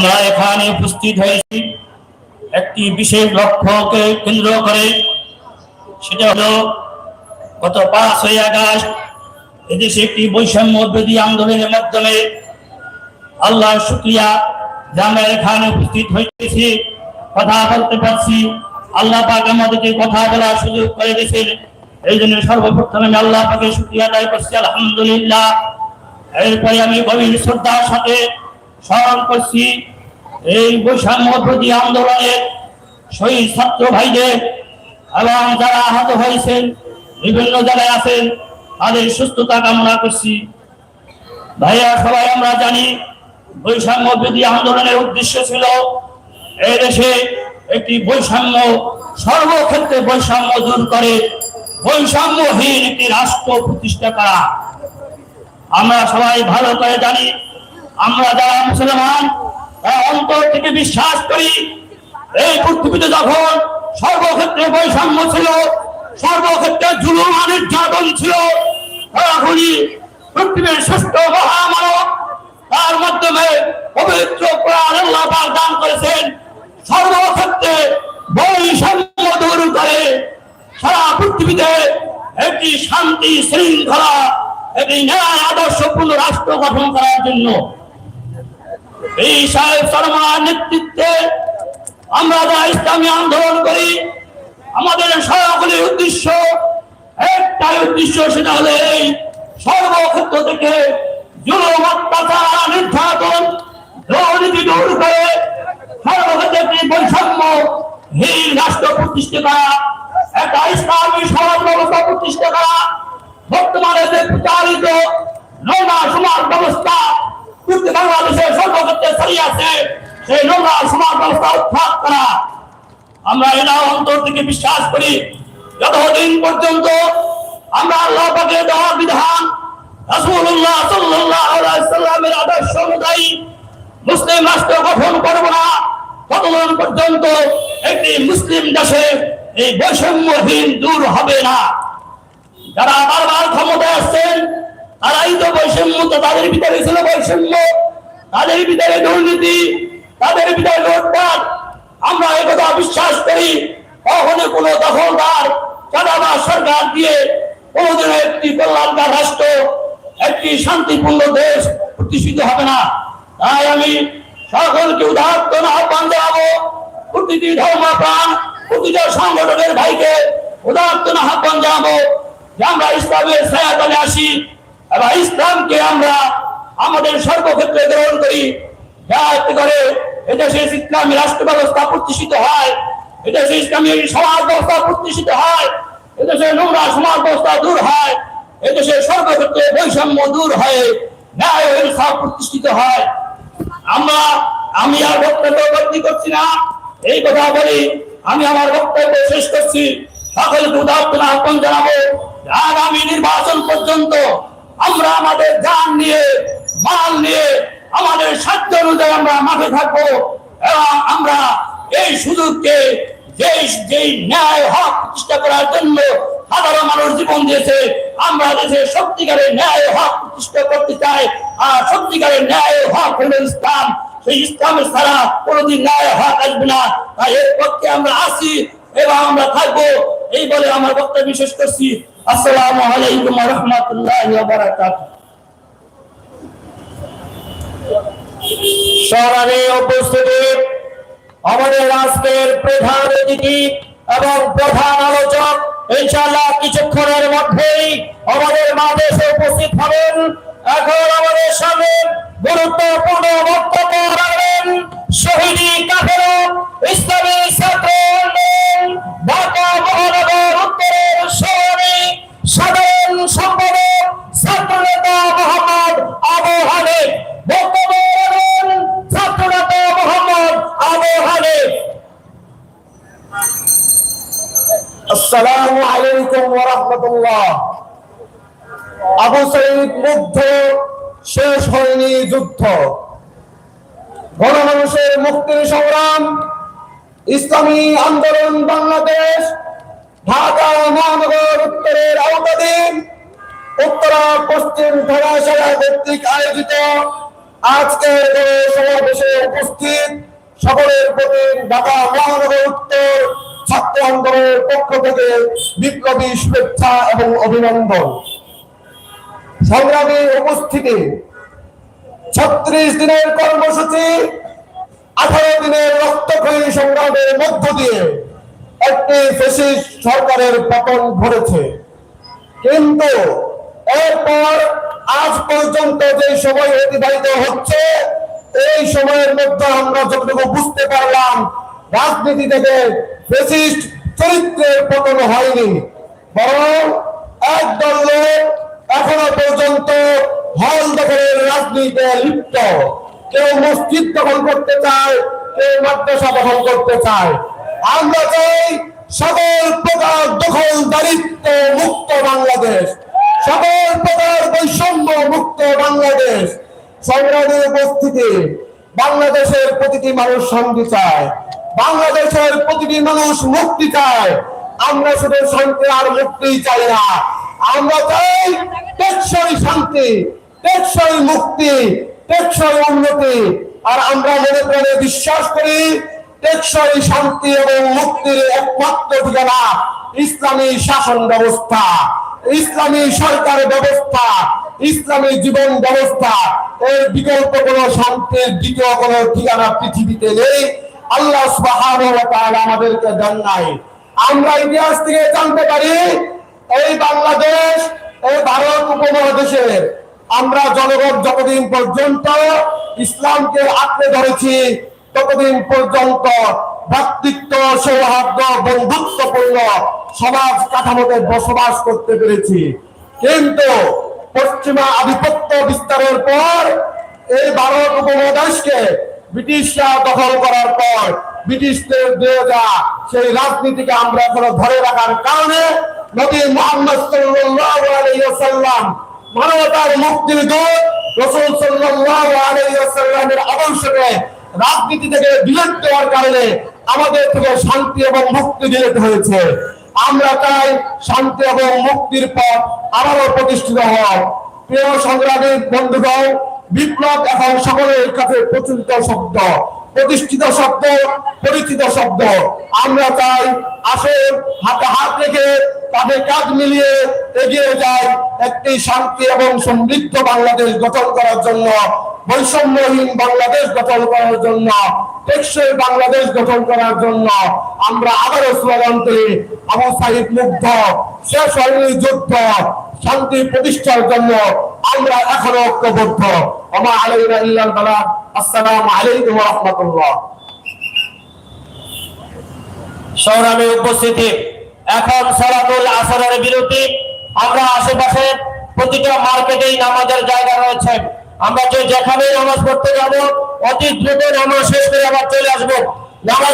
আমরা এখানে উপস্থিত হয়েছি। একটি বিশেষ লক্ষ্যকে কেন্দ্র করে। সেটা হলো, গত পাঁচই আগস্ট এদেশে একটি বৈষম্য বিরোধী আন্দোলনের মাধ্যমে আল্লাহ শুক্রিয়া যে আমরা এখানে উপস্থিত হয়েছি কথা বলতে পারছি। আল্লাহ পাক আমাদেরকে কথা বলার সুযোগ করে দিয়েছেন। এই জন্য সর্বপ্রথমে আমি আল্লাহ পাকে শুক্রিয়া আদায় করছি, আলহামদুলিল্লাহ। এরপরে আমি গভীর শ্রদ্ধার সাথে স্মরণ করছি এই বৈষম্য বিরোধী আন্দোলনের শহীদ ছাত্র ভাইদের এবং যারা আহত হয়েছেন, বিভিন্ন জায়গায় আছেন, তাদের সুস্থতা কামনা করছি। ভাইয়া, সবাই আমরা জানি বৈষম্য বিধি আন্দোলনের উদ্দেশ্য ছিল এই দেশে একটি বৈষম্য, সর্বক্ষেত্রে বৈষম্য দূর করে বৈষম্যহীন একটি রাষ্ট্র প্রতিষ্ঠা করা। আমরা সবাই ভালো করে জানি আমরা যারা মুসলমান, তারা অন্তর থেকে বিশ্বাস করি। এই পৃথিবীতে যখন সর্বক্ষেত্রে বৈষম্য ছিল, সর্বক্ষেত্রে জুলুম আর নির্যাতন ছিল তখনই পৃথিবীর শ্রেষ্ঠ মহামানব, তার মাধ্যমে পবিত্র আল্লাহ দান করেছেন। সর্বক্ষেত্রে বৈষম্য দূর করে সারা পৃথিবীতে একটি শান্তি শৃঙ্খলা, একটি ন্যায় আদর্শপূর্ণ রাষ্ট্র গঠন করার জন্য এই সাহেব শর্মার নেতৃত্বে আমরা যারা ইসলামী আন্দোলন করি, আমাদের সকলের উদ্দেশ্য, একটাই উদ্দেশ্য, সেটা হলো এই সর্বক্ষেত্র থেকে করে সর্বক্ষেত্রে বৈষম্য রাষ্ট্র প্রতিষ্ঠা একটা ইসলামী সমাজ ব্যবস্থা প্রতিষ্ঠা বর্তমানে যে প্রচারিত নোংরা সমাজ ব্যবস্থা পূর্বে বাংলাদেশের সর্বক্ষেত্রে ছড়িয়ে আছে সেই নোংরা সমাজ ব্যবস্থা উৎখাত করা। আমরা এটা অন্তর থেকে বিশ্বাস করি, যতদিন পর্যন্ত আমরা আল্লাহ পাকের দেওয়া বিধান রাসূলুল্লাহ সাল্লাল্লাহু আলাইহি সাল্লামের আদর্শ অনুযায়ী মুসলিম রাষ্ট্র গঠন করব না, ততদিন পর্যন্ত একটি মুসলিম দেশে এই বৈষম্যহীন দূর হবে না। যারা বারবার ক্ষমতায় আসছেন তারাই তো বৈষম্য তো তাদের ভিতরে ছিল বৈষম্য। তাদের ভিতরে দুর্নীতি, তাদের ভিতরে লুটপাট। আমরা একথা বিশ্বাস করি, কখনো কোনো দখলদার চাঁদাবাজ সরকার দিয়ে কোনোদিনও একটি কল্যাণকার রাষ্ট্র, একটি শান্তিপূর্ণ দেশ প্রতিষ্ঠিত হবে না। তাই আমি সকলকে উদাহরণ আহ্বান জানাব, প্রতিটি ধর্ম প্রাণ প্রতিটা সংগঠনের ভাইকে উদাহরণ আহ্বান জানাব যে আমরা ইসলামের ছায়াতলে আসি। এবং ইসলামকে আমরা আমাদের সর্বক্ষেত্রে গ্রহণ করি। যাতে করে এদেশে ইসলামী রাষ্ট্র ব্যবস্থা প্রতিষ্ঠিত হয়, এদেশে ইসলামী সমাজ ব্যবস্থা প্রতিষ্ঠিত হয়, এদেশে নোংরা সমাজ ব্যবস্থা দূর হয়, এদেশে সর্বক্ষেত্রে বৈষম্য দূর হয়ে ন্যায় ইনসাফ প্রতিষ্ঠিত হয়। আমরা, আমি আর বক্তব্য বৃদ্ধি করছি না, এই কথা বলি, আমি আমার বক্তব্য শেষ করছি। সকলকে উদাহরণ আহ্বান জানাব, আগামী নির্বাচন পর্যন্ত আমরা আমাদের যান নিয়ে, মাল নিয়ে, আমাদের সাধ্য অনুযায়ী আমরা মাঠে থাকব এবং আমরা এই সুযোগকে, যেই যেই ন্যায় হক প্রতিষ্ঠা করার জন্য সাধারণ মানুষ জীবন দিয়েছে, আমরা দেশে সত্যিকারের ন্যায় হক প্রতিষ্ঠা করতে চাই আর সত্যিকারের ন্যায় হক হলো ইসলাম। সেই ইসলামের ছাড়া কোনোদিন ন্যায় হক আসবে না। তাই এর পক্ষে আমরা আসি এবং আমরা থাকব। এই বলে আমার বক্তব্য বিশেষ করছি আলাইকুম আমাদের আজকের প্রধান অতিথি এবং প্রধান আলোচক, ইনশাআল্লাহ কিছুক্ষণের মধ্যেই আমাদের এসে উপস্থিত হবেন। এখন আমাদের সামনে গুরুত্বপূর্ণ ওয়া রাহমাতুল্লাহ আবু শেষ হয়নি যুদ্ধ। গণমানুষের মুক্তির সংগ্রাম, ইসলামী আন্দোলন বাংলাদেশ, ঢাকা মহানগর উত্তরের আওতাধীন উত্তরা, পশ্চিম ধরাশালা কর্তৃক আয়োজিত আজকের সমাবেশে উপস্থিত সকলের প্রতি ঢাকা মহানগর উত্তর ছাত্র আন্দোলনের পক্ষ থেকে বিপ্লবী শুভেচ্ছা এবং অভিনন্দন। সংগ্রামী উপস্থিতি, ছত্রিশ দিনের কর্মসূচি, আঠারো দিনের রক্তক্ষয়ী সংগ্রামের মধ্য দিয়ে একটি ফেসিস্ট সরকারের পতন ঘটেছে। কিন্তু এরপর আজ পর্যন্ত যে সময় অতিবাহিত হচ্ছে, এই সময়ের মধ্যে আমরা যতটুকু বুঝতে পারলাম রাজনীতি থেকে ফেসিস্ট চরিত্রের পতন হয়নি। বরং একদল লোক এখনও পর্যন্ত হল দখলের রাজনীতিতে লিপ্ত। কেউ মসজিদ দখল করতে চায়, কেউ মাদ্রাসা দখল করতে চায়। আমরা চাই সকল প্রকার দখল দারিদ্র মুক্ত বাংলাদেশ। সকল প্রকার বৈষম্য মুক্ত বাংলাদেশ। সংগ্রামের উপস্থিতি বাংলাদেশের প্রতিটি মানুষ শান্তি চায়। বাংলাদেশের প্রতিটি মানুষ মুক্তি চায়। আমরা শুধু শান্তি আর মুক্তি চাই না। আমরা চাই টেকসই শান্তি, টেকসই মুক্তি, টেকসই উন্নতি। আর আমরা মনে প্রাণে বিশ্বাস করি, টেকসই শান্তি এবং মুক্তির একমাত্র ঠিকানা ইসলামী শাসন ব্যবস্থা, ইসলামী সরকার ব্যবস্থা, ইসলামী জীবন ব্যবস্থা। এর বিকল্প কোন শান্তির দ্বিতীয় কোন ঠিকানা পৃথিবীতে নেই। আল্লাহ আমাদেরকে দেন নাই। আমরা ইতিহাস থেকে জানতে পারি, এই বাংলাদেশ, এই ভারত উপমহাদেশের আমরা জনগণ যতদিন পর্যন্ত ইসলামকে আঁকড়ে ধরেছি, ততদিন পর্যন্ত ভ্রাতৃত্ব সৌহার্দ্য, বন্ধুত্বপূর্ণ সমাজ কাঠামোতে বসবাস করতে পেরেছি। কিন্তু পশ্চিমা আধিপত্য বিস্তারের পর এই ভারত উপমহাদেশকে ব্রিটিশরা দখল করার পর ব্রিটিশদের দিয়ে যাওয়া সেই রাজনীতিকে আমরা এখনও ধরে রাখার কারণে নবী মোহাম্মদ সাল্লাল্লাহু আলাইহি ওয়াসাল্লাম মানবতার মুক্তির দূত রাসূল সাল্লাল্লাহু আলাইহি ওয়াসাল্লামের আদর্শকে রাজনীতি থেকে বিরত দেওয়ার কারণে আমাদের থেকে শান্তি এবং মুক্তি দিতে হয়েছে। আমরা চাই শান্তি এবং মুক্তির পথ আবারও প্রতিষ্ঠিত হোক। প্রিয় সংগ্রামী বন্ধুগণ বিপ্লব এখন সকলের কাছে প্রচলিত শব্দ, প্রতিষ্ঠিত শব্দ, পরিচিত শব্দ। আমরা চাই আসুন হাতে হাত রেখে তাদের কাজ মিলিয়ে এগিয়ে যায় একটি শান্তি এবং সমৃদ্ধ বাংলাদেশ গঠন করার জন্য। বৈষম্যহীন বাংলাদেশ গঠন করার জন্য, টেকসই বাংলাদেশ গঠন করার জন্য আমরা আবারও স্লোগান তুলি আবু সাহিদ মুগ্ধ, শেষ হয়নি যুদ্ধ, শান্তি প্রতিষ্ঠার জন্য আমরা এখনও ঐক্যবদ্ধ। আমা আলাইনা ইল্লাল বালাগ। আসসালামু আলাইকুম রাহমাতুল্লাহ। সংগ্রামে উপস্থিতি। এখন সালাতুল আসরের বিরতি। আমরা আশেপাশে প্রতিটা মার্কেটেই নামাজের জায়গা রয়েছে। আমরা যে যেখানেই নামাজ পড়তে যাব, অতি দ্রুত নামাজ শেষ করে আবার চলে আসব। নামাজ